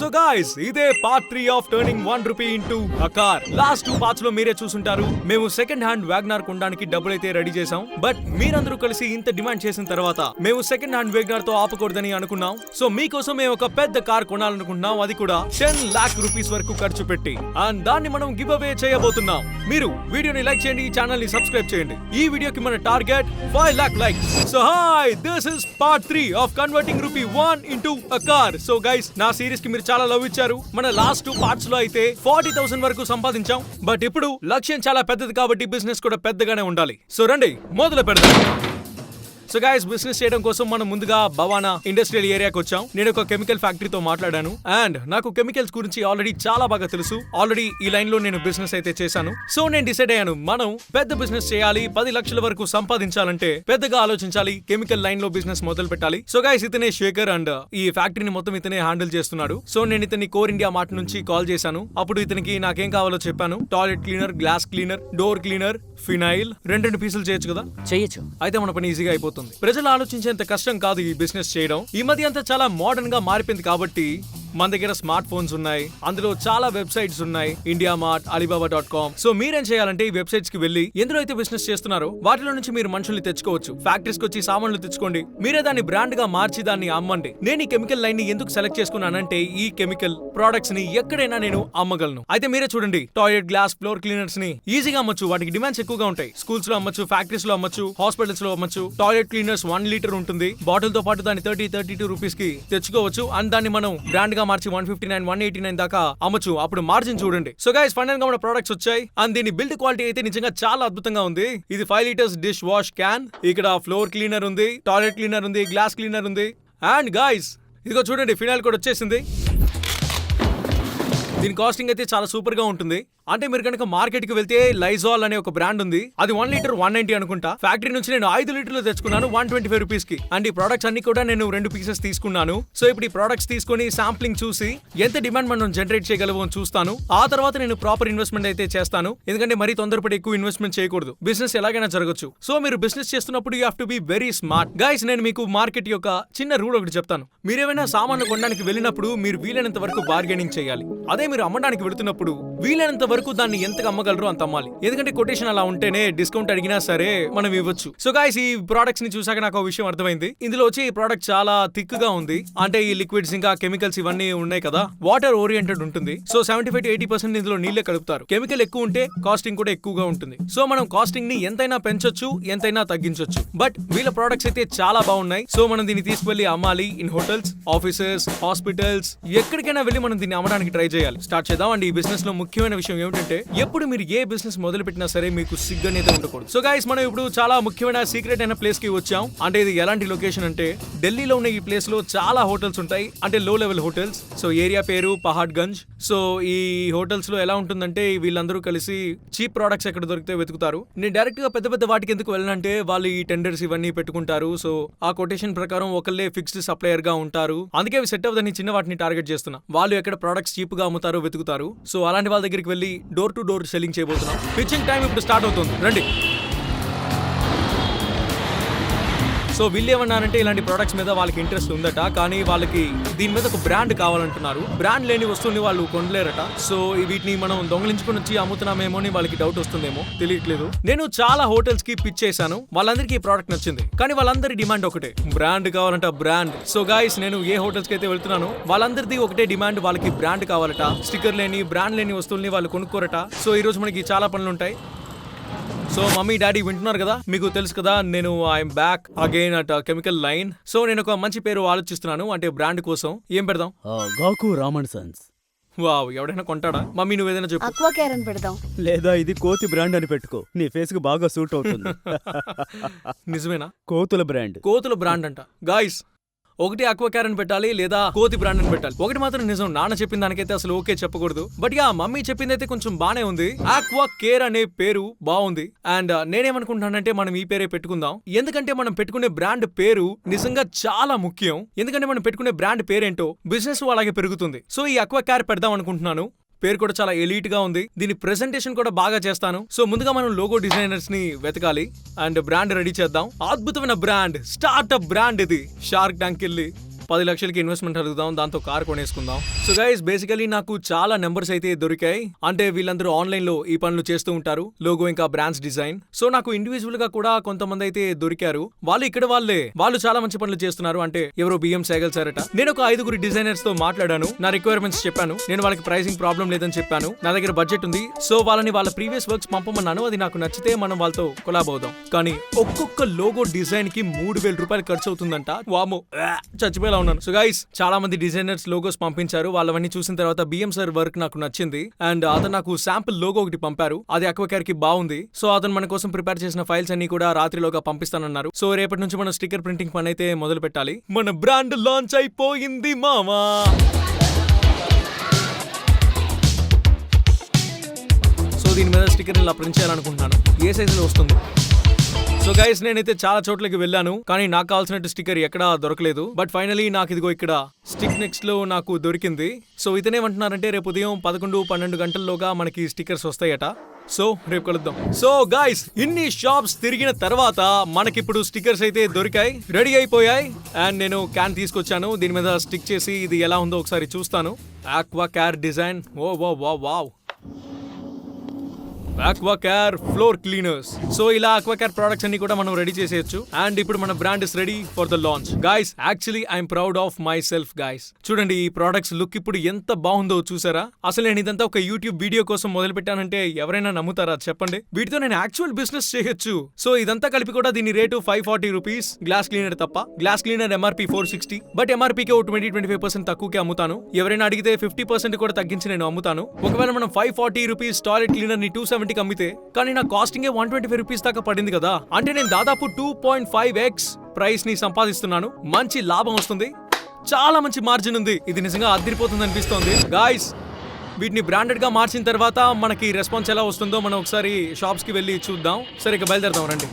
So guys ఇదే part three of turning one rupee into a car last two పార్ట్స్లో మీరే చూసుంటారు. మేము second hand WagonR కొనడానికి డబ్బులు అయితే రెడీ చేసాం బట్ మీరందరూ కలిసి ఇంత డిమాండ్ చేసిన తర్వాత మేము సెకండ్ హ్యాండ్ వ్యాగ్నార్తో ఆపకూడదని అనుకున్నాం. సో మీకోసం మేము ఒక పెద్ద కార్ కొనాలనుకుంటున్నాం. అది కూడా టెన్ లాక్ రూపీస్ వరకు ఖర్చు పెట్టి. అండ్ దాన్ని మనం గివ్ అవే చేయబోతున్నాం. మీరు వీడియోని లైక్ చేయండి ఈ ఛానల్ని సబ్స్క్రైబ్ చేయండి. ఈ వీడియోకి మన target five lakh like so hi this is part three of converting rupee one into a car so guys నా సిరీస్కి మీరు చాలా లవ్ ఇచ్చారు. మన లాస్ట్ టూ పార్ట్స్లో అయితే ఫార్టీ థౌసండ్ వరకు సంపాదించాం. బట్ ఇప్పుడు లక్ష్యం చాలా పెద్దది కాబట్టి బిజినెస్ కూడా పెద్దగానే ఉండాలి. సో రండి మొదలు పెడదాం. సో గైస్ బిజినెస్ చేయడం కోసం మనం ముందుగా భవానా ఇండస్ట్రియల్ ఏరియాకి వచ్చాం. నేను ఒక కెమికల్ ఫ్యాక్టరీతో మాట్లాడాను. అండ్ నాకు కెమికల్స్ గురించి ఆల్రెడీ చాలా బాగా తెలుసు. ఆల్రెడీ ఈ లైన్లో నేను బిజినెస్ అయితే చేశాను. సో నేను డిసైడ్ అయ్యాను మనం పెద్ద బిజినెస్ చేయాలి పది లక్షల వరకు సంపాదించాలంటే పెద్దగా ఆలోచించాలి కెమికల్ లైన్లో బిజినెస్ మొదలు పెట్టాలి. సో గైస్ ఇతనే శేఖర్ అండ్ ఈ ఫ్యాక్టరీని మొత్తం ఇతనే హ్యాండిల్ చేస్తున్నాడు. సో నేను ఇతని కోర్ ఇండియా మార్ట్ నుంచి కాల్ చేశాను. అప్పుడు ఇతనికి నాకేం కావాలో చెప్పాను. Toilet cleaner glass cleaner door cleaner phenyl రెండు రెండు పీసులు చేయొచ్చు కదా? చెయ్యొచ్చు అయితే మన పని ఈజీగా అయిపోతుంది. ప్రజలు ఆలోచించేంత కష్టం కాదు ఈ బిజినెస్ చేయడం. ఈ మధ్య అంతా చాలా మోడర్న్గా మారిపోయింది కాబట్టి మన దగ్గర స్మార్ట్ ఫోన్స్ ఉన్నాయి. అందులో చాలా వెబ్సైట్స్ ఉన్నాయి. India Mart Alibaba dot com. So మీరేం చేయాలంటే ఈ వెబ్సైట్స్కి వెళ్ళి ఎందులో అయితే బిజినెస్ చేస్తున్నారో వాటిలో నుంచి మీరు మనుషుల్ని తెచ్చుకోవచ్చు. ఫ్యాక్టరీస్కి వచ్చి సామాన్లు తెచ్చుకోండి. మీరే దాన్ని బ్రాండ్గా మార్చి దాన్ని అమ్మండి. నేను ఈ కెమికల్ లైన్ని ఎందుకు సెలెక్ట్ చేసుకున్నానంటే ఈ కెమికల్ ప్రొడక్ట్స్ని ఎక్కడైనా నేను అమ్మగలను. అయితే మీరే చూడండి. టాయిలెట్ గ్లాస్ ఫ్లోర్ క్లీనర్స్ని ఈజీగా అమ్మొచ్చు. వాటికి డిమాండ్స్ ఎక్కువగా ఉంటాయి. స్కూల్స్లో అమ్మచ్చు ఫ్యాక్టరీస్లో అమ్మచ్చు హాస్పిటల్స్లో అమ్మచ్చు. టాయిలెట్ క్లీనర్స్ వన్ లీటర్ ఉంటుంది. బాటిల్తో పాటు దాన్ని థర్టీ థర్టీ టూ రూపీస్కి తెచ్చుకోవచ్చు. అండ్ దాన్ని మనం బ్రాండ్ గా మార్చి one fifty nine one eighty nine దాకా అమ్మచ్చు అప్పుడు మార్జిన్ చూడండి. సో గైస్ ఫైనల్గా మన ప్రొడక్ట్స్ వచ్చాయి. అండ్ దీని బిల్డ్ క్వాలిటీ అయితే నిజంగా చాలా అద్భుతంగా ఉంది. ఇది five litres dish wash can ఇక్కడ ఫ్లోర్ క్లీనర్ ఉంది టాయిలెట్ క్లీనర్ ఉంది గ్లాస్ క్లీనర్ ఉంది. అండ్ గాయస్ ఇదిగో చూడండి ఫినాయిల్ కూడా వచ్చేసింది. దీని కాస్టింగ్ అయితే చాలా సూపర్గా ఉంటుంది. అంటే మీరు కనుక మార్కెట్కి వెళ్తే లైజాల్ అనే ఒక బ్రాండ్ ఉంది. అది వన్ లీటర్ వన్ నైన్టీ అనుకుంటా. ఫ్యాక్టరీ నుంచి నేను ఐదు లీటర్లు తెచ్చుకున్నాను వన్ ట్వంటీ ఫైవ్ రూపీస్కి. అండ్ ఈ ప్రొడక్ట్స్ అన్ని కూడా నేను రెండు పీసెస్ తీసుకున్నాను. సో ఇప్పుడు ఈ ప్రొడక్ట్స్ తీసుకొని శాంప్లింగ్ చూసి ఎంత డిమాండ్ మనం జనరేట్ చేయగలవు అని చూస్తాను. ఆ తర్వాత నేను ప్రాపర్ ఇన్వెస్ట్మెంట్ అయితే చేస్తాను. ఎందుకంటే మరీ తొందరపడి ఎక్కువ ఇన్వెస్ట్మెంట్ చేయకూడదు. బిజినెస్ ఎలాగైనా జరగచ్చు. సో మీరు బిజినెస్ చేస్తున్నప్పుడు you have to be very smart guys నేను మీకు మార్కెట్ యొక్క చిన్న రూల్ ఒకటి చెప్తాను. మీరేమైనా సామాన్లు కొనడానికి వెళ్ళినప్పుడు మీరు వీలైనంత వరకు బార్గెనింగ్ చేయాలి. అదే మీరు అమ్మడానికి వెళుతున్నప్పుడు వీలైనంత వరకు దాన్ని ఎంతగా అమ్మగలరు అంత అమ్మాలి. ఎందుకంటే కొటేషన్ అలా ఉంటేనే డిస్కౌంట్ అడిగినా సరే మనం ఇవ్వచ్చు. సో గాయస్ ఈ ప్రొడక్ట్స్ని చూసాక నాకు ఒక విషయం అర్థమైంది. ఇందులో వచ్చి ఈ ప్రోడక్ట్ చాలా థిక్గా ఉంది. అంటే ఈ లిక్విడ్స్ ఇంకా కెమికల్స్ ఇవన్నీ ఉన్నాయి కదా. వాటర్ ఓరియంటెడ్ ఉంటుంది. So seventy five to eighty percent ఇందులో నీళ్ళే కలుపుతారు. కెమికల్ ఎక్కువ ఉంటే కాస్టింగ్ కూడా ఎక్కువగా ఉంటుంది. సో మనం కాస్టింగ్ని ఎంతైనా పెంచొచ్చు ఎంతైనా తగ్గించొచ్చు. బట్ వీళ్ళ ప్రోడక్ట్స్ అయితే చాలా బాగున్నాయి. సో మనం దీన్ని తీసుకువెళ్ళి అమ్మాలి ఇన్ హోటల్స్ ఆఫీసెస్ హాస్పిటల్స్ ఎక్కడికైనా వెళ్ళి మనం దీన్ని అమ్మడానికి ట్రై చేయాలి. స్టార్ట్ చేద్దాం. అండ్ ఈ బిజినెస్లో ముఖ్యమైన విషయం ఏమిటంటే ఎప్పుడు మీరు ఏ బిజినెస్ మొదలు పెట్టినా సరే మీకు సిగ్ అనేది ఉండకూడదు. సో గైస్ మనం ఇప్పుడు చాలా ముఖ్యమైన సీక్రెట్ అయిన ప్లేస్కి వచ్చాం. అంటే ఇది ఎలాంటి లొకేషన్ అంటే ఢిల్లీలో ఉన్న ఈ ప్లేస్లో చాలా హోటల్స్ ఉంటాయి. అంటే లో లెవెల్ హోటల్స్ సో ఏరియా పేరు పహాడ్ గంజ్ సో ఈ హోటల్స్లో ఎలా ఉంటుందంటే వీళ్ళందరూ కలిసి చీప్ ప్రొడక్ట్స్ ఎక్కడ దొరికితే వెతుకుతారు. నేను డైరెక్ట్గా పెద్ద పెద్ద వాటికి ఎందుకు వెళ్ళనంటే వాళ్ళు ఈ టెండర్స్ ఇవన్నీ పెట్టుకుంటారు. సో ఆ కొటేషన్ ప్రకారం ఒకళ్ళే ఫిక్స్డ్ సప్లయర్గా ఉంటారు. అందుకే అవి సెట్ అవ్వదని చిన్న వాటిని టార్గెట్ చేస్తున్నా. వాళ్ళు ఎక్కడ ప్రొడక్ట్స్ చీప్గా అమ్ముతారో వెతుకుతారు. సో అలాంటి వాళ్ళ దగ్గరికి వెళ్ళి డోర్ టు డోర్ సెల్లింగ్ చేయబోతున్నాం. పిచ్చింగ్ టైం ఇప్పుడు స్టార్ట్ అవుతుంది. రండి. సో వీళ్ళు ఏమన్నారంటే ఇలాంటి ప్రొడక్ట్స్ మీద వాళ్ళకి ఇంట్రెస్ట్ ఉందట కానీ వాళ్ళకి దీని మీద ఒక బ్రాండ్ కావాలంటున్నారు. బ్రాండ్ లేని వస్తువుని వాళ్ళు కొనలేరట. సో వీటిని మనం దొంగలించుకుని వచ్చి అమ్ముతున్నామేమో అని వాళ్ళకి డౌట్ వస్తుందేమో తెలియట్లేదు. నేను చాలా హోటల్స్కి పిచ్ చేశాను. వాళ్ళందరికీ ఈ ప్రోడక్ట్ నచ్చింది. కానీ వాళ్ళందరి డిమాండ్ ఒకటే. బ్రాండ్ కావాలంట బ్రాండ్ సో గాయస్ నేను ఏ హోటల్స్కి అయితే వెళ్తున్నానో వాళ్ళందరిది ఒకటే డిమాండ్ వాళ్ళకి బ్రాండ్ కావాలట. స్టిక్కర్ లేని బ్రాండ్ లేని వస్తువుల్ని వాళ్ళు కొనుక్కోరట. సో ఈ రోజు మనకి చాలా పనులు ఉంటాయి సో మమ్మీ డాడీ వింటున్నారు కదా? మీకు తెలుసు కదా నేను I'm back again at chemical line so నేను ఒక మంచి పేరు ఆలోచిస్తున్నాను అంటే బ్రాండ్ కోసం. ఏం పెడదాం? ఆ, గాకు రామన్ సన్స్. వావ్ ఎవడైనా కొంటాడా? మమ్మీ నువ్వు ఏదైనా చెప్పు. అక్వా కేర్ అని పెడదాం. లేదా ఇది కోతి బ్రాండ్ అని పెట్టుకో. నీ ఫేస్కు బాగా సూట్ అవుతుంది. నిజమేనా? కోతుల బ్రాండ్ కోతుల బ్రాండ్ అంట. గాయస్ ఒకటి అక్వా అని పెట్టాలి లేదా కోతి బ్రాండ్ అని పెట్టాలి. ఒకటి మాత్రం నిజం నాన్న చెప్పిన దానికైతే అసలు ఓకే చెప్పకూడదు. బట్ యా మమ్మీ చెప్పింది అయితే కొంచెం బానే ఉంది. ఆక్వా కేర్ అనే పేరు బాగుంది. అండ్ నేనేమనుకుంటున్నానంటే మనం ఈ పేరే పెట్టుకుందాం. ఎందుకంటే మనం పెట్టుకునే బ్రాండ్ పేరు నిజంగా చాలా ముఖ్యం. ఎందుకంటే మనం పెట్టుకునే బ్రాండ్ పేరేంటో బిజినెస్ అలాగే పెరుగుతుంది. సో ఈ అక్వా కేర్ పెడదాం అనుకుంటున్నాను. పేరు కూడా చాలా ఎలీట్గా ఉంది. దీని ప్రెజెంటేషన్ కూడా బాగా చేస్తాను. సో ముందుగా మనం లోగో డిజైనర్స్ని వెతకాలి. అండ్ బ్రాండ్ రెడీ చేద్దాం. అద్భుతమైన బ్రాండ్ స్టార్ట్అప్ బ్రాండ్ ఇది. షార్క్ ట్యాంక్ వెళ్ళి పది లక్షలకి ఇన్వెస్ట్మెంట్ అడుగుదాం దాంతో కార్ కొనేసుకుందాం. సో గైస్ బేసికలీ నాకు చాలా నెంబర్స్ అయితే దొరికాయి. అంటే వీళ్ళందరూ ఆన్లైన్లో ఈ పనులు చేస్తూ ఉంటారు. లోగో ఇంకా బ్రాండ్స్ డిజైన్ సో నాకు ఇండివిజువల్గా కూడా కొంతమంది అయితే దొరికారు. వాళ్ళు ఇక్కడ వాళ్ళే. వాళ్ళు చాలా మంచి పనులు చేస్తున్నారు. అంటే ఎవరో బియ్యం సేగల్ సారట నేను ఒక ఐదుగురు డిజైనర్స్తో మాట్లాడాను. నా రిక్వైర్మెంట్స్ చెప్పాను. నేను వాళ్ళకి ప్రైసింగ్ ప్రాబ్లం లేదని చెప్పాను. నా దగ్గర బడ్జెట్ ఉంది. సో వాళ్ళని వాళ్ళ ప్రీవియస్ వర్క్స్ పంపమన్నాను. అది నాకు నచ్చితే మనం వాళ్ళతో కొలాబ్ అవుదాం. కానీ ఒక్కొక్క లోగో డిజైన్కి మూడు వేల రూపాయలు ఖర్చు అవుతుందంట. వామో ఆ, చచ్చిపోయేలా ఉన్నాను. సో గైస్ చాలా మంది డిజైనర్స్ లోగోస్ పంపించారు. వాళ్ళవన్నీ చూసిన తర్వాత బిఎం సార్ వర్క్ నాకు నచ్చింది. అండ్ అతను నాకు శాంపుల్ లోగో ఒకటి పంపారు. అది అక్వకేర్కి బాగుంది. సో అతను మన కోసం ప్రిపేర్ చేసిన ఫైల్స్ అన్ని కూడా రాత్రిలోగా పంపిస్తానన్నారు. సో రేపటి నుంచి మనం స్టిక్కర్ ప్రింటింగ్ పని అయితే మొదలు పెట్టాలి. మన బ్రాండ్ లాంచ్ అయిపోయింది మామా సో దీని మీద స్టిక్కర్ ఇలా ప్రింట్ చేయాలనుకుంటున్నాను. ఏ సైజులో వస్తుంది? సో గైస్ నేనైతే చాలా చోట్లకి వెళ్ళాను కానీ నాకు కావాల్సినట్టు స్టిక్కర్ ఎక్కడా దొరకలేదు. బట్ ఫైనలీ నాకు ఇదిగో ఇక్కడ స్టిక్ నెక్స్ట్లో నాకు దొరికింది. సో ఇతనేమంటున్నారంటే రేపు ఉదయం పదకొండు పన్నెండు గంటల్లోగా మనకి స్టిక్కర్స్ వస్తాయట. సో రేపు కలుద్దాం. సో గాయస్ ఇన్ని షాప్స్ తిరిగిన తర్వాత మనకిప్పుడు స్టిక్కర్స్ అయితే దొరికాయి రెడీ అయిపోయాయి. అండ్ నేను క్యాన్ తీసుకొచ్చాను. దీని మీద స్టిక్ చేసి ఇది ఎలా ఉందో ఒకసారి చూస్తాను. ఆక్వా క్యార్ డిజైన్ ఓ వా వా wow Aquacare floor cleaners so ఇలా ఆక్వాకేర్ ప్రొడక్ట్స్ అన్ని కూడా మనం రెడీ చేసేయచ్చు. అండ్ ఇప్పుడు మన brand is ready for the launch guys actually I'm proud of myself guys చూడండి ఈ ప్రొడక్ట్స్ లుక్ ఇప్పుడు ఎంత బాగుందో చూసారా? అసలు నేను ఇదంతా ఒక యూట్యూబ్ వీడియో కోసం మొదలు పెట్టానంటే ఎవరైనా నమ్ముతారా? చెప్పండి. వీటితో నేను యాక్చువల్ బిజినెస్ చేయొచ్చు. సో ఇదంతా కలిపి కూడా దీని rate five forty rupees glass cleaner తప్ప. Glass cleaner MRP four sixty but ఎంఆర్పీకి ఓ ట్వంటీ ట్వంటీ ఫైవ్ పర్సెంట్ తక్కువకే అమ్ముతాను. ఎవరైనా అడిగితే ఫిఫ్టీ పర్సెంట్ కూడా తగ్గించి నేను అమ్ముతాను. ఒకవేళ మనం ఫైవ్ ఫార్టీ రూపీస్ టాయిలెట్ క్లీనర్ని టూ సెవెంటీకి అమ్మితే కానీ నా costing one twenty five rupees దాకా పడింది కదా. అంటే నేను దాదాపు టూ పాయింట్ ఫైవ్ ఎక్స్ ప్రైస్ని సంపాదిస్తున్నాను. మంచి లాభం వస్తుంది. చాలా మంచి మార్జిన్ ఉంది. ఇది నిజంగా అదిరిపోతుంది అనిపిస్తోంది. గాయస్ వీటిని బ్రాండెడ్గా మార్చిన తర్వాత మనకి రెస్పాన్స్ ఎలా వస్తుందో మనం ఒకసారి షాప్స్కి వెళ్ళి చూద్దాం. సరే ఇక బయలుదేరదాం రండి.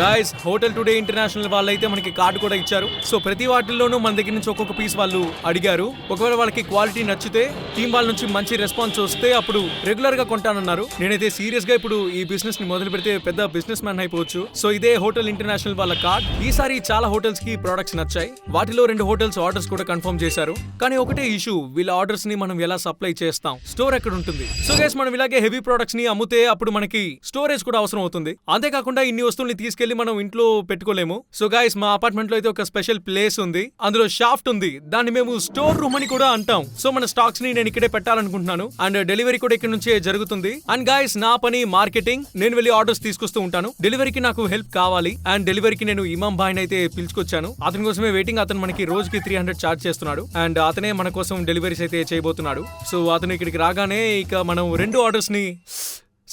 గాయస్ హోటల్ టుడే ఇంటర్నేషనల్ వాళ్ళైతే అయితే మనకి కార్డు కూడా ఇచ్చారు. సో ప్రతి వాటిల్లోనూ మన దగ్గర నుంచి ఒక్కొక్క పీస్ వాళ్ళు అడిగారు. ఒకవేళ వాళ్ళకి క్వాలిటీ నచ్చితే టీం వాళ్ళ నుంచి మంచి రెస్పాన్స్ వస్తే అప్పుడు రెగ్యులర్గా కొంటానన్నారు. నేనైతే సీరియస్గా ఇప్పుడు ఈ బిజినెస్ని మొదలు పెడితే పెద్ద బిజినెస్ మ్యాన్ అయిపోవచ్చు. సో ఇదే హోటల్ ఇంటర్నేషనల్ వాళ్ళ కార్డ్ ఈసారి చాలా హోటల్స్కి ప్రొడక్ట్స్ నచ్చాయి. వాటిలో రెండు హోటల్స్ ఆర్డర్స్ కూడా కన్ఫర్మ్ చేశారు. కానీ ఒకటే ఇష్యూ వీళ్ళ ఆర్డర్స్ని మనం ఎలా సప్లై చేస్తాం? స్టోర్ ఎక్కడ ఉంటుంది? సో గైస్ మనం ఇలాగే హెవీ ప్రొడక్ట్స్ని అమ్మితే అప్పుడు మనకి స్టోరేజ్ కూడా అవసరం అవుతుంది. అంతేకాకుండా ఇన్ని వస్తువుల్ని తీసుకెళ్ళి మనం ఇంట్లో పెట్టుకోలేము. సో గైస్ మా అపార్ట్మెంట్లో అయితే ఒక స్పెషల్ ప్లేస్ ఉంది. అందులో షాఫ్ట్ ఉంది. దాన్ని మేము స్టోర్ రూమ్ అని కూడా అంటాం. సో మన స్టాక్స్ని నేను ఇక్కడే పెట్టాలనుకుంటున్నాను. అండ్ డెలివరీ కూడా ఇక్కడ నుంచే జరుగుతుంది. అండ్ గైస్ నా పని మార్కెటింగ్ నేను వెళ్ళి ఆర్డర్స్ తీసుకొస్తూ ఉంటాను. డెలివరీకి నాకు హెల్ప్ కావాలి. అండ్ డెలివరీకి నేను ఇమాం భాయ్ అయితే పిలుచుకొచ్చాను. అతని కోసమే వెయిటింగ్ అతను మనకి రోజుకి త్రీ హండ్రెడ్ చార్జ్ చేస్తున్నాడు. అండ్ అతనే మన కోసం డెలివరీస్ అయితే చేయబోతున్నాడు. సో అతను ఇక్కడికి రాగానే ఇక మనం రెండు ఆర్డర్స్ని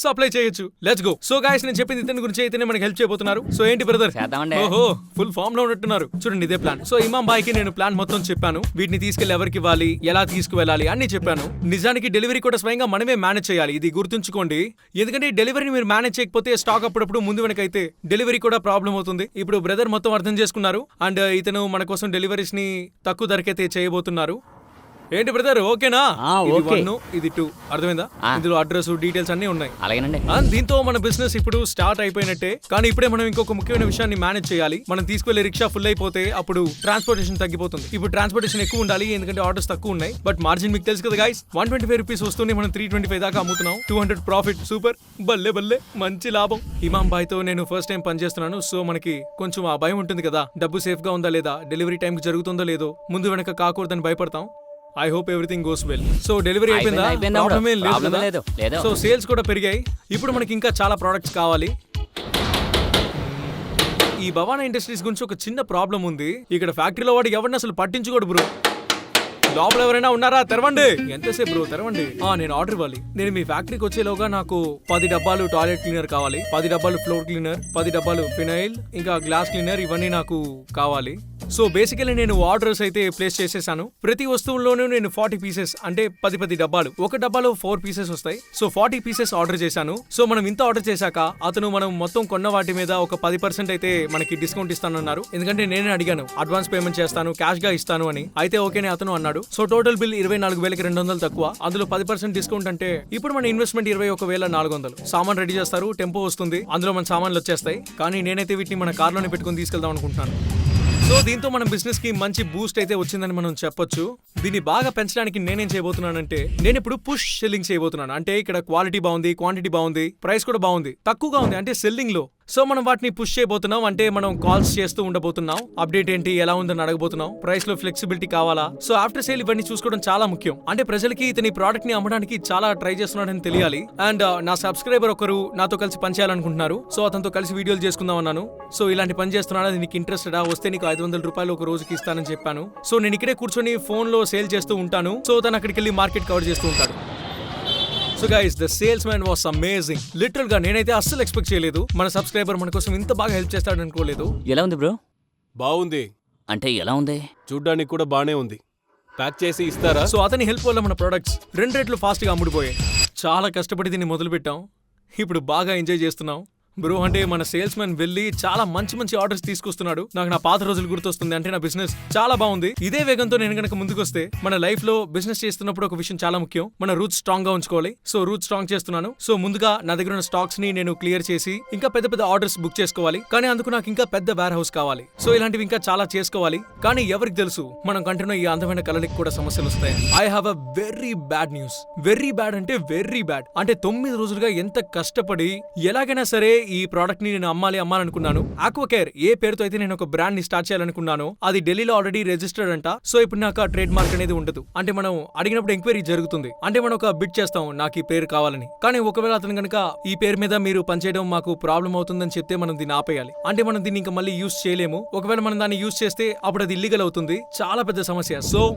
సప్లై చేయొచ్చు. లెట్స్ గో సో గాయస్ నేను చెప్పింది ఇతని గురించి అయితేనే మనకి హెల్ప్ చేయబోతున్నారు. సో ఏంటి బ్రదర్ చేద్దామండి. ఓహో ఫుల్ ఫామ్లో ఉన్నట్టున్నారు. చూడండి ఇదే ప్లాన్ సో ఇమాం బాయ్కి నేను ప్లాన్ మొత్తం చెప్పాను. వీటిని తీసుకెళ్ళి ఎవరికి ఇవ్వాలి ఎలా తీసుకువెళ్ళాలి అన్ని చెప్పాను. నిజానికి డెలివరీ కూడా స్వయంగా మనమే మేనేజ్ చేయాలి. ఇది గుర్తుంచుకోండి. ఎందుకంటే డెలివరీని మీరు మేనేజ్ చేయకపోతే స్టాక్ అప్పుడప్పుడు ముందు వెనకైతే డెలివరీ కూడా ప్రాబ్లం అవుతుంది. ఇప్పుడు బ్రదర్ మొత్తం అర్థం చేసుకున్నారు. అండ్ ఇతను మన కోసం డెలివరీస్ని తక్కువ ధరకైతే చేయబోతున్నారు. ఏంటి బ్రదర్ ఓకేనా? ఆ, ఇది ఓకే. one, ఇది టూ అర్థమైందా? ఆ. ఇందులో అడ్రస్ డీటెయిల్స్ అన్ని ఉన్నాయి. అలాగేనండి. ఆ, దీంతో మన బిజినెస్ ఇప్పుడు స్టార్ట్ అయిపోయినట్టే. కానీ ఇప్పుడే మనం ఇంకొక ముఖ్యమైన విషయాన్ని మేనేజ్ చేయాలి. మనం తీసుకెళ్ళే రిక్షా ఫుల్ అయిపోతే అప్పుడు ట్రాన్స్పోర్టేషన్ తగ్గిపోతుంది. ఇప్పుడు ట్రాన్స్పోర్టేషన్ ఎక్కువ ఉండాలి ఎందుకంటే ఆర్డర్స్ తక్కువ ఉన్నాయి. బట్ మార్జిన్ మీకు తెలుసు కదా guys one twenty five rupees వస్తుంది మనం త్రీ ట్వంటీ ఫైవ్ దాకా అమ్ముతున్నాం. టూ హండ్రెడ్ ప్రాఫిట్ సూపర్ బల్లే బల్లే మంచి లాభం. ఇమాం బాయ్తో నేను ఫస్ట్ టైం పనిచేస్తున్నాను. సో మనకి కొంచెం ఆ భయం ఉంటుంది కదా. డబ్బు సేఫ్గా ఉందా లేదా? డెలివరీ టైం కి జరుగుతుందో లేదో? ముందు వెనక కాకూడదని భయపడతాం. I hope everything goes well so delivery అయిపోయిందా? అయిపోయింది, అయిపోయింది ప్రాబ్లం ఏం లేదు Problem కదా? లేదు, లేదు. సో సేల్స్ కూడా పెరిగాయి. ఇప్పుడు మనకి ఇంకా చాలా ప్రోడక్ట్స్ కావాలి. ఈ భవానా ఇండస్ట్రీస్ గురించి ఒక చిన్న ప్రాబ్లం ఉంది. ఇక్కడ ఫ్యాక్టరీలో వాడు ఎవరిని అసలు పట్టించుకోడు బ్రో లోపల ఎవరైనా ఉన్నారా? తెరవండి. ఎంతసేపు బ్రో? తెరవండి. ఆ నేను ఆర్డర్ ఇవ్వాలి. నేను మీ ఫ్యాక్టరీకి వచ్చేలోగా నాకు పది డబ్బాలు టాయిలెట్ క్లీనర్ కావాలి. పది డబ్బాలు ఫ్లోర్ క్లీనర్ పది డబ్బాలు ఫినైల్ ఇంకా గ్లాస్ క్లీనర్ ఇవన్నీ నాకు కావాలి. సో బేసికలీ నేను ఆర్డర్స్ అయితే ప్లేస్ చేసేసాను. ప్రతి వస్తువుల్లోనూ నేను ఫార్టీ పీసెస్ అంటే పది పది డబ్బాలు ఒక డబ్బాలో ఫోర్ పీసెస్ వస్తాయి. సో ఫార్టీ పీసెస్ ఆర్డర్ చేశాను. సో మనం ఇంత ఆర్డర్ చేశాక అతను మనం మొత్తం కొన్న వాటి మీద ఒక పది పర్సెంట్ అయితే మనకి డిస్కౌంట్ ఇస్తానన్నారు. ఎందుకంటే నేనే అడిగాను అడ్వాన్స్ పేమెంట్ చేస్తాను క్యాష్గా ఇస్తాను అని. అయితే ఓకేనే అతను అన్నాడు. సో టోటల్ బిల్ ఇరవై నాలుగు వేలకి రెండు వందలు తక్కువ. అందులో పది పర్సెంట్ డిస్కౌంట్ అంటే ఇప్పుడు మన ఇన్వెస్ట్మెంట్ ఇరవై ఒక వేల నాలుగు వందలు. సామాన్ రెడీ చేస్తారు టెంపో వస్తుంది అందులో మన సామాన్లు వచ్చేస్తాయి. కానీ నేనైతే వీటిని మన కార్లోనే పెట్టుకుని తీసుకెళ్దాం అనుకుంటున్నాను. సో దీంతో మన బిజినెస్కి మంచి బూస్ట్ అయితే వచ్చిందని మనం చెప్పొచ్చు. దీన్ని బాగా పెంచడానికి నేనేం చేయబోతున్నానంటే నేను ఇప్పుడు పుష్ సెల్లింగ్ చేయబోతున్నాను. అంటే ఇక్కడ క్వాలిటీ బాగుంది క్వాంటిటీ బాగుంది ప్రైస్ కూడా బాగుంది తక్కువగా ఉంది. అంటే సెల్లింగ్లో సో మనం వాటిని పుష్ చేయబోతున్నాం. అంటే మనం కాల్స్ చేస్తూ ఉండబోతున్నాం. అప్డేట్ ఏంటి? ఎలా ఉందని అడగబోతున్నాం. ప్రైస్లో ఫ్లెక్సిబిలిటీ కావాలా? సో ఆఫ్టర్ సేల్ ఇవన్నీ చూసుకోవడం చాలా ముఖ్యం. అంటే ప్రజలకి ఇతని ప్రోడక్ట్ని అమ్మడానికి చాలా ట్రై చేస్తున్నాడని తెలియాలి. అండ్ uh, నా సబ్స్క్రైబర్ ఒకరు నాతో కలిసి పనిచేయాలనుకుంటున్నారు సో అతనితో కలిసి వీడియోలు చేసుకుందాం అన్నాను. సో ఇలాంటి పని చేస్తున్నాడు. అది నీకు ఇంట్రెస్టెడా వస్తే నీకు ఐదు వందల రూపాయలు ఒక రోజుకి ఇస్తానని చెప్పాను. సో నేను ఇక్కడే కూర్చొని ఫోన్లో సేల్ చేస్తూ ఉంటాను. సో తను అక్కడికి వెళ్ళి మార్కెట్ కవర్ చేస్తూ ఉంటాడు. So guys the salesman was amazing లిటరల్గా నేనైతే అస్సలు ఎక్స్పెక్ట్ చేయలేదు. మన సబ్స్క్రైబర్ మన కోసం ఇంత బాగా హెల్ప్ చేస్తాడు అనుకోలేదు. ఎలా ఉంది బ్రో బాగుంది. అంటే ఎలా ఉంది? చూడ్డానికి కూడా బానే ఉంది. ప్యాక్ చేసి ఇస్తారా? సో అతని హెల్ప్ వల్ల మన ప్రొడక్ట్స్ రెండు రేట్లు ఫాస్ట్గా అమ్ముడుపోయాయి. చాలా కష్టపడి దీన్ని మొదలు పెట్టాం ఇప్పుడు బాగా ఎంజాయ్ చేస్తున్నాం. బ్రో అంటే మన సేల్స్ మ్యాన్ వెళ్ళి చాలా మంచి మంచి ఆర్డర్స్ తీసుకొస్తున్నాడు. నాకు నా పాత రోజులు గుర్తొస్తుంది. అంటే నా బిజినెస్ చాలా బాగుంది. ఇదే వేగంతో నేను కనుక ముందుకొస్తే మన లైఫ్లో బిజినెస్ చేస్తున్నప్పుడు ఒక విషయం చాలా ముఖ్యం. మన రూట్ స్ట్రాంగ్గా ఉంచుకోవాలి. సో రూట్ స్ట్రాంగ్ చేస్తున్నాను. సో ముందుగా నా దగ్గర ఉన్న స్టాక్స్ని నేను క్లియర్ చేసి ఇంకా పెద్ద పెద్ద ఆర్డర్స్ బుక్ చేసుకోవాలి. కానీ అందుకు నాకు ఇంకా పెద్ద వేర్ హౌస్ కావాలి. సో ఇలాంటివి ఇంకా చాలా చేసుకోవాలి. కానీ ఎవరికి తెలుసు మనం కంటున్న ఈ అందమైన కళలకు కూడా సమస్యలు వస్తాయి I have a very bad news very bad అంటే వెరీ బ్యాడ్ అంటే తొమ్మిది రోజులుగా ఎంత కష్టపడి ఎలాగైనా సరే ఈ ప్రోడక్ట్ని నేను అమ్మాలి అమ్మాలనుకున్నాను. ఆక్వాకేర్ ఏ పేరుతో అయితే నేను ఒక బ్రాండ్ని స్టార్ట్ చేయాలనుకున్నాను అది ఢిల్లీలో ఆల్రెడీ రిజిస్టర్డ్ అంట. సో ఇప్పుడు నాకు ఆ ట్రేడ్ మార్క్ అనేది ఉండదు. అంటే మనం అడిగినప్పుడు ఎంక్వైరీ జరుగుతుంది. అంటే మనం ఒక బిట్ చేస్తాం నాకు ఈ పేరు కావాలని. కానీ ఒకవేళ అతను కనుక ఈ పేరు మీద మీరు పనిచేయడం మాకు ప్రాబ్లం అవుతుందని చెప్తే మనం దీన్ని ఆపేయాలి. అంటే మనం దీన్ని ఇంకా మళ్ళీ యూస్ చేయలేము. ఒకవేళ మనం దాన్ని యూస్ చేస్తే అప్పుడు అది ఇల్లీగల్ అవుతుంది. చాలా పెద్ద సమస్య. సో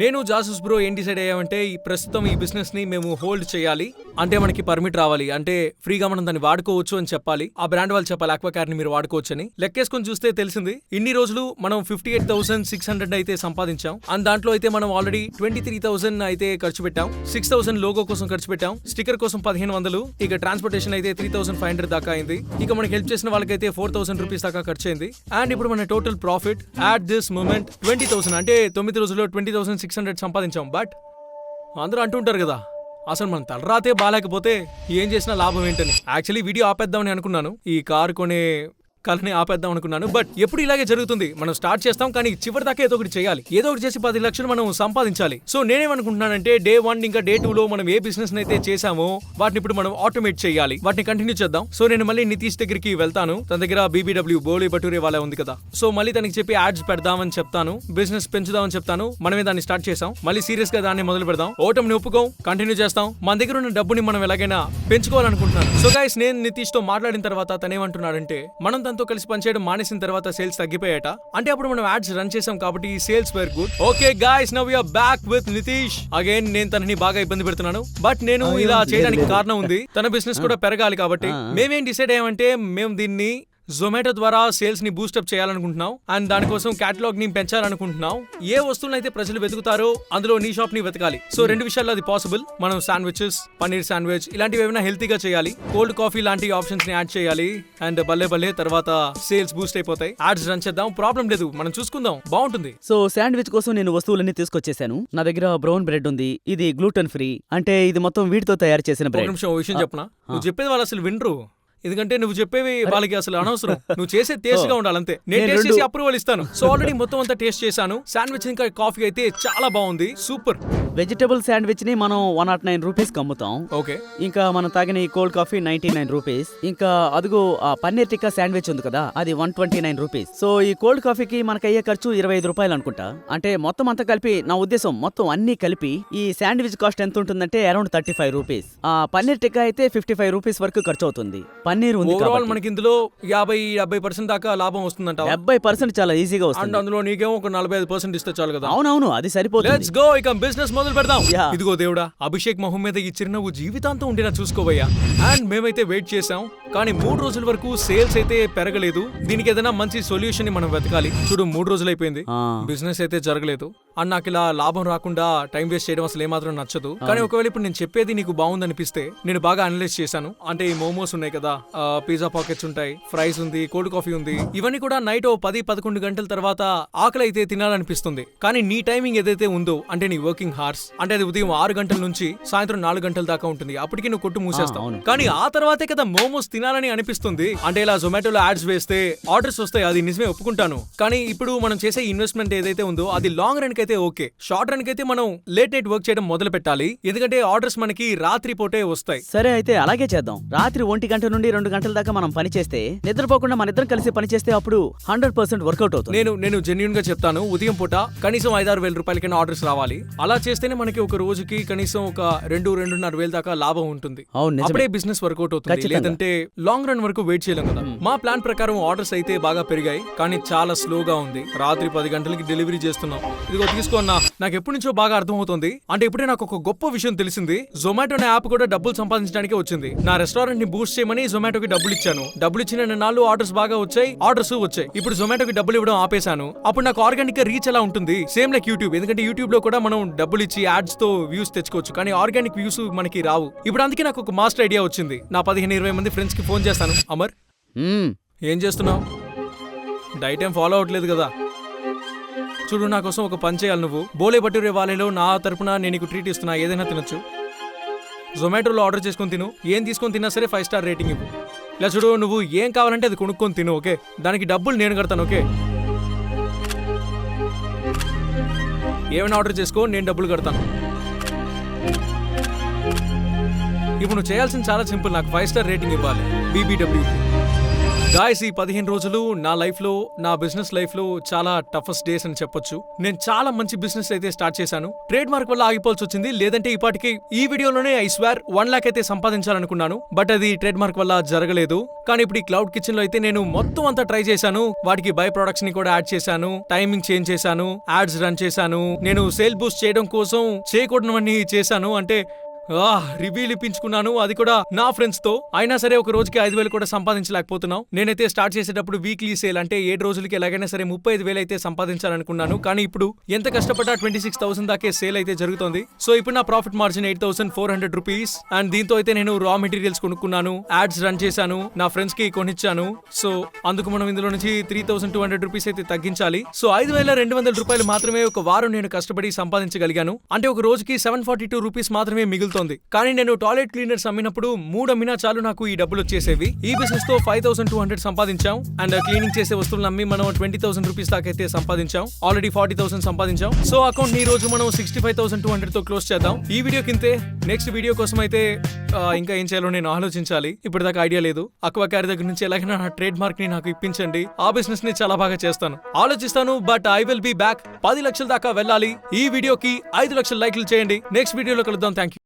నేను జాసూస్ బ్రో ఏం డిసైడ్ అయ్యామంటే ఈ ప్రస్తుతం ఈ బిజినెస్ని మేము హోల్డ్ చేయాలి. అంటే మనకి పర్మిట్ రావాలి. అంటే ఫ్రీగా మనం దాన్ని వాడుకోవచ్చు అని చెప్పాలి. ఆ బ్రాండ్ వాళ్ళు చెప్పాలి ఆక్వాకార్ని మీరు వాడుకోవచ్చు అని లెక్కేసుకొని చూస్తే తెలిసింది ఇన్ని రోజులు మనం fifty eight thousand six hundred అయితే సంపాదించాం. అండ్ దాంట్లో అయితే మనం ఆల్రెడీ ట్వంటీ త్రీ థౌసండ్ అయితే ఖర్చు పెట్టాం. సిక్స్ థౌసండ్ లోగో కోసం ఖర్చు పెట్టాం. స్టిక్కర్ కోసం పదిహేను వందలు. ఇక ట్రాన్స్పోర్టేషన్ అయితే త్రీ థౌసండ్ ఫైవ్ హండ్రెడ్ దాకా అయింది. ఇక మనకి హెల్ప్ చేసిన వాళ్ళకైతే ఫోర్ థౌసండ్ రూపీస్ దాకా ఖర్చు అయింది. అండ్ ఇప్పుడు మన total profit at this moment twenty thousand. అంటే తొమ్మిది రోజుల్లో ట్వంటీ థౌసండ్ సిక్స్ హండ్రెడ్ సంపాదించాం బట్ అందరూ అంటుంటారు కదా అసలు మనం తలరాతే బాగాలేకపోతే ఏం చేసినా లాభం ఏంటని. యాక్చువల్లీ వీడియో ఆపేద్దామని అనుకున్నాను. ఈ కారు కొనే కళని ఆపేద్దాం అనుకున్నాను. బట్ ఎప్పుడు ఇలాగే జరుగుతుంది? మనం స్టార్ట్ చేస్తాం కానీ చివరి దాకా ఏదో ఒకటి చేయాలి. ఏదో ఒకటి చేసి పది లక్షలు మనం సంపాదించాలి. సో నేనేమనుకుంటున్నానంటే డే వన్ ఇంకా డే టూ లో మనం ఏ బిజినెస్ అయితే చేసామో వాటిని ఇప్పుడు మనం ఆటోమేట్ చేయాలి. వాటిని కంటిన్యూ చేద్దాం. సో నేను మళ్ళీ నితీష్ దగ్గరికి వెళ్తాను. తన దగ్గర బీబీడబ్ల్యూ బోలీ బటూరే వాళ్ళ ఉంది కదా. సో మళ్ళీ తనకి చెప్పి యాడ్స్ పెడదామని చెప్తాను. బిజినెస్ పెంచుదామని చెప్తాను. మనమే దాన్ని స్టార్ట్ చేసాం మళ్ళీ సీరియస్గా దాన్ని మొదలు పెడదాం. ఓటమిని ఒప్పుకోం కంటిన్యూ చేస్తాం. మన దగ్గర ఉన్న డబ్బుని మనం ఎలాగైనా పెంచుకోవాలనుకుంటున్నాను. సో గైస్ నేను నితీష్తో మాట్లాడిన తర్వాత తనేమంటున్నాడంటే మనం తనతో కలిసి పనిచేయడం మానేసిన తర్వాత సేల్స్ తగ్గిపోయాట అంటే అప్పుడు మనం యాడ్స్ రన్ చేసాం కాబట్టి ఈ sales were good okay guys now you're back with Nitish again నేను తనని బాగా ఇబ్బంది పెడుతున్నాను. బట్ నేను ఇలా చేయడానికి. కారణం ఉంది. తన బిజినెస్ కూడా పెరగాలి కాబట్టి. మేమేం డిసైడ్ అయ్యామంటే మేము దీన్ని జొమాటో ద్వారా సేల్స్ని బూస్టప్ చేయాలనుకుంటున్నాం అండ్ దానికోసం కేటలాగ్ని పెంచాలనుకుంటున్నాం ఏ వస్తువులను అయితే ప్రజలు వెతుకుతారో అందులో నీ షాప్ని వెతకాలి. సో రెండు విషయాల్లో అది పాసిబుల్ మనం శాండ్విచెస్ పన్నీర్ శాండ్విచ్ ఇలాంటివి ఏమైనా హెల్తీగా చేయాలి. కోల్డ్ కాఫీ లాంటి ఆప్షన్స్ని యాడ్ చేయాలి. అండ్ భలే భలే తర్వాత సేల్స్ బూస్ట్ అయిపోతాయి. యాడ్స్ రన్ చేద్దాం. ప్రాబ్లం లేదు. మనం చూసుకుందాం. బాగుంటుంది. సో శాండ్విచ్ కోసం నేను వస్తువులన్నీ తీసుకొచ్చేసాను. నా దగ్గర బ్రౌన్ బ్రెడ్ ఉంది. ఇది గ్లూటన్ ఫ్రీ అంటే ఇది మొత్తం వీటితో తయారు చేసిన బ్రెడ్ నిమిషం విషయం చెప్పనా. నువ్వు చెప్పేది వాళ్ళు అసలు వినరు. ఎందుకంటే నువ్వు చెప్పేవి వాళ్ళకి అసలు అనవసరం. నువ్వు చేసే టేస్ట్గా ఓ. ఉండాలంతే నేను టేస్ట్ చేసి అప్రూవల్ ఇస్తాను. సో ఆల్రెడీ మొత్తం అంతా టేస్ట్ చేశాను. శాండ్విచ్ ఇంకా కాఫీ అయితే చాలా బాగుంది. సూపర్ వెజిటబుల్ శాండ్విచ్ని మనం వన్ నాట్ నైన్ రూపీస్ అమ్ముతాం ఓకే. ఇంకా మనం తాగిన ఈ cold coffee ninety nine rupees. ఇంకా అదిగో ఆ పన్నీర్ టిక్కా శాండ్విచ్ ఉంది కదా అది one twenty nine rupees. So ఈ కోల్డ్ కాఫీకి మనకు అయ్యే ఖర్చు ఇరవై ఐదు రూపాయలు అనుకుంటా. అంటే మొత్తం అంతా కలిపి నా ఉద్దేశం మొత్తం అన్ని కలిపి ఈ శాండ్విచ్ కాస్ట్ ఎంత ఉంటుందంటే అరౌండ్ థర్టీ ఫైవ్ రూపీస్. ఆ పన్నీర్ టిక్కా అయితే ఫిఫ్టీ ఫైవ్ రూపీస్ వరకు ఖర్చు అవుతుంది పన్నీర్ ఉంది ఓవరాల్. మనకి ఇందులో యాభై డెబ్బై పర్సెంట్ దాకా లాభం వస్తుందంట. డెబ్బై పర్సెంట్ చాలా ఈజీగా వస్తుంది. అందులో నీకేమో ఒక నలభై ఐదు పర్సెంట్ ఇస్తే చాలు కదా. అవునవును అది సరిపోతుంది. లెట్స్ గో ఇక బిజినెస్ మొదలు పెడదాం. Yeah. ఇదిగో దేవుడా అభిషేక్ మొహం మీద ఈ చిరునవ్వు జీవితాంతం ఉండేలా చూసుకోవయ్యా. అండ్ మేమైతే వెయిట్ చేసాం కానీ మూడు రోజుల వరకు సేల్స్ అయితే పెరగలేదు. దీనికి ఏదైనా మంచి సొల్యూషన్ని మనం వెతకాలి. చూడు మూడు రోజులు అయిపోయింది. బిజినెస్ అయితే జరగలేదు. అండ్ నాకు ఇలా లాభం రాకుండా టైం వేస్ట్ చేయడం అసలు ఏమాత్రం నచ్చదు. కానీ ఒకవేళ ఇప్పుడు నేను చెప్పేది నీకు బాగుంది అనిపిస్తే నేను బాగా అనలైజ్ చేశాను. అంటే ఈ మోమోస్ ఉన్నాయి కదా పిజ్జా పాకెట్స్ ఉంటాయి ఫ్రైస్ ఉంది కోల్డ్ కాఫీ ఉంది. ఇవన్నీ కూడా నైట్ ఓ పది పదకొండు గంటల తర్వాత ఆకలి అయితే తినాలనిపిస్తుంది. కానీ నీ టైమింగ్ ఏదైతే ఉందో అంటే నీ వర్కింగ్ హార్స్ అంటే అది ఉదయం ఆరు గంటల నుంచి సాయంత్రం నాలుగు గంటల దాకా ఉంటుంది. అప్పటికి నువ్వు కొట్టు మూసేస్తావు. కానీ ఆ తర్వాతే కదా మోమోస్ తినాలని అనిపిస్తుంది. అంటే ఇలా జొమాటోలో యాడ్స్ వేస్తే ఆర్డర్స్ వస్తాయి. అది నిజమే ఒప్పుకుంటాను. కానీ ఇప్పుడు మనం చేసే ఇన్వెస్ట్మెంట్ ఏదైతే ఉందో అది లాంగ్ రన్ అయితే ఓకే షార్ట్ రన్ అయితే మనం లేట్ నైట్ వర్క్ చేయడం మొదలు పెట్టాలి. ఎందుకంటే ఆర్డర్స్ మనకి రాత్రి పూటే వస్తాయి. సరే అయితే అలాగే చేద్దాం. రాత్రి ఒంటి గంట నుండి రెండు గంటల దాకా మనం పని చేస్తే నిద్రపోకుండా మన ఇద్దరం కలిసి పని చేస్తే అప్పుడు హండ్రెడ్ పర్సెంట్ వర్కౌట్ అవుతుంది. నేను నేను జెన్యున్గా చెప్తాను. ఉదయం పూట కనీసం ఐదారు వేల రూపాయలకైనా ఆర్డర్స్ రావాలి. అలా చేస్తేనే మనకి ఒక రోజుకి కనీసం ఒక రెండు రెండున్నర వేల దాకా లాభం ఉంటుంది. అవును అప్పుడే బిజినెస్ వర్కౌట్ అవుతుంది. లేదంటే లాంగ్ రన్ వరకు వెయిట్ చేయలేం కదా. మా ప్లాన్ ప్రకారం ఆర్డర్స్ అయితే బాగా పెరిగాయి కానీ చాలా స్లోగా ఉంది. రాత్రి పది గంటలకి డెలివరీ చేస్తున్నాం. ఇదిగో తీసుకోన్నా నాకు ఎప్పటి నుంచో బాగా అర్థమవుతుంది. అంటే ఇప్పుడే నాకు ఒక గొప్ప విషయం తెలిసింది. జొమాటో అనే యాప్ కూడా డబ్బులు సంపాదించడానికి వచ్చింది. నా రెస్టారెంట్ని బూస్ట్ చేయమని జొమాటోకి డబ్బులు ఇచ్చాను. డబ్బులు ఇచ్చిన నాలుగు ఆర్డర్స్ బాగా వచ్చాయి. ఆర్డర్స్ వచ్చాయి. ఇప్పుడు జొమాటోకి డబ్బులు ఇవ్వడం ఆపేశాను. అప్పుడు నాకు ఆర్గానిక్గా రీచ్ ఎలా ఉంటుంది? సేమ్ లైక్ యూట్యూబ్ ఎందుకంటే యూట్యూబ్లో కూడా మనం డబ్బులు ఇచ్చి యాడ్స్తో వ్యూస్ తెచ్చుకోవచ్చు. కానీ ఆర్గానిక్ వ్యూస్ మనకి రావు. ఇప్పుడు అందుకే నాకు ఒక మాస్టర్ ఐడియా వచ్చింది. నా పదిహేను ఇరవై మంది ఫ్రెండ్స్కి ఫోన్ చేస్తాను. అమర్. ఏం చేస్తున్నావు? డైట్ ఏం ఫాలో అవ్వట్లేదు కదా. చూడు నా కోసం ఒక పని చేయాలి నువ్వు. బోలే బట్టూరే వాలేలో నా తరపున నేను నీకు ట్రీట్ ఇస్తున్నా. ఏదైనా తినొచ్చు. జొమాటోలో ఆర్డర్ చేసుకొని తిను. ఏం తీసుకొని తిన్నా సరే ఫైవ్ స్టార్ రేటింగ్ ఇవ్వు. ఇలా చూడు నువ్వు ఏం కావాలంటే అది కొనుక్కొని తిను ఓకే? దానికి డబ్బులు నేను కడతాను ఓకే? ఏమైనా ఆర్డర్ చేసుకో నేను డబ్బులు కడతాను. ఇప్పుడు నువ్వు చేయాల్సింది చాలా సింపుల్. నాకు ఫైవ్ స్టార్ రేటింగ్ ఇవ్వాలి. బీబీడబ్ల్యూ గాయస్ ఈ పదిహేను రోజులు నా లైఫ్లో నా బిజినెస్ లైఫ్లో చాలా టఫెస్ట్ డేస్ అని చెప్పొచ్చు. నేను చాలా మంచి బిజినెస్ అయితే స్టార్ట్ చేశాను. ట్రేడ్ మార్క్ వల్ల ఆగిపోవాల్సి వచ్చింది. లేదంటే ఈ పాటికి ఈ వీడియోలోనే ఐ స్వేర్ వన్ లాక్ అయితే సంపాదించాలనుకున్నాను. బట్ అది ట్రేడ్ మార్క్ వల్ల జరగలేదు. కానీ ఇప్పుడు ఈ క్లౌడ్ కిచెన్లో అయితే నేను మొత్తం అంతా ట్రై చేశాను. వాటికి బై ప్రొడక్ట్స్ని కూడా యాడ్ చేశాను. టైమింగ్ చేంజ్ చేశాను. యాడ్స్ రన్ చేశాను. నేను సేల్ బూస్ట్ చేయడం కోసం చేయకూడనివన్నీ చేశాను. అంటే రివ్యూలు ఇప్పించుకున్నాను. అది కూడా నా ఫ్రెండ్స్తో. అయినా సరే ఒక రోజుకి ఐదు వేలు కూడా సంపాదించలేకపోతున్నాం నేనైతే స్టార్ట్ చేసేటప్పుడు వీక్లీ సేల్ అంటే ఏడు రోజులకి ఎలాగైనా సరే ముప్పై ఐదు వేలు అయితే సంపాదించాలనుకున్నాను. కానీ ఇప్పుడు ఎంత కష్టపడ్డా ట్వంటీ సిక్స్ థౌసండ్ దాకే సేల్ అయితే జరుగుతుంది. సో ఇప్పుడు నా profit margin eight thousand four hundred rupees and దీంతో అయితే నేను రా మెటీరియల్స్ కొనుక్కున్నాను. యాడ్స్ రన్ చేశాను. నా ఫ్రెండ్స్కి కొనిచ్చాను. సో అందుకు మనం ఇందులో నుంచి three thousand two hundred rupees అయితే తగ్గించాలి. సో ఐదు వేల రెండు వందల రూపాయలు మాత్రమే ఒక వారం నేను కష్టపడి సంపాదించగలిగాను. అంటే ఒక రోజుకి సెవెన్ ఫార్టీ టూ రూపీస్ మాత్రమే మిగులుతుంది కానీ నేను టాయిలెట్ క్లీనర్స్ అమ్మినప్పుడు మూడు అమ్మినా చాలు నాకు ఈ డబ్బులు వచ్చేసేవి ఈ బిజినెస్తో ఫైవ్ థౌసండ్ టూ హండ్రెడ్ సంపాదించాం. అండ్ క్లీనింగ్ చేసే వస్తువులను అమ్మి మనం ట్వంటీ థౌసండ్ రూపీస్ దాకా అయితే సంపాదించాం. ఆల్రెడీ ఫార్టీ థౌసండ్ సంపాదించాం. సో అకౌంట్ ఈ రోజు మనం సిక్స్టీ ఫైవ్ థౌసండ్ టూ హండ్రెడ్తో క్లోజ్ చేద్దాం. ఈ వీడియో కింతే నెక్స్ట్ వీడియో కోసం అయితే ఇంకా ఏం చేయాలో నేను ఆలోచించాలి. ఇప్పటిదాకా ఐడియా లేదు. అక్వా క్యారీ దగ్గర నుంచి ఎలాగైనా నా ట్రేడ్ మార్క్ని నాకు ఇప్పించండి. ఆ బిజినెస్ని చాలా బాగా చేస్తాను. ఆలోచిస్తాను but I will be back. పది లక్షల దాకా వెళ్ళాలి. ఈ వీడియోకి ఐదు లక్షల లైక్లు చేయండి. నెక్స్ట్ వీడియోలో కలుద్దాం. Thank you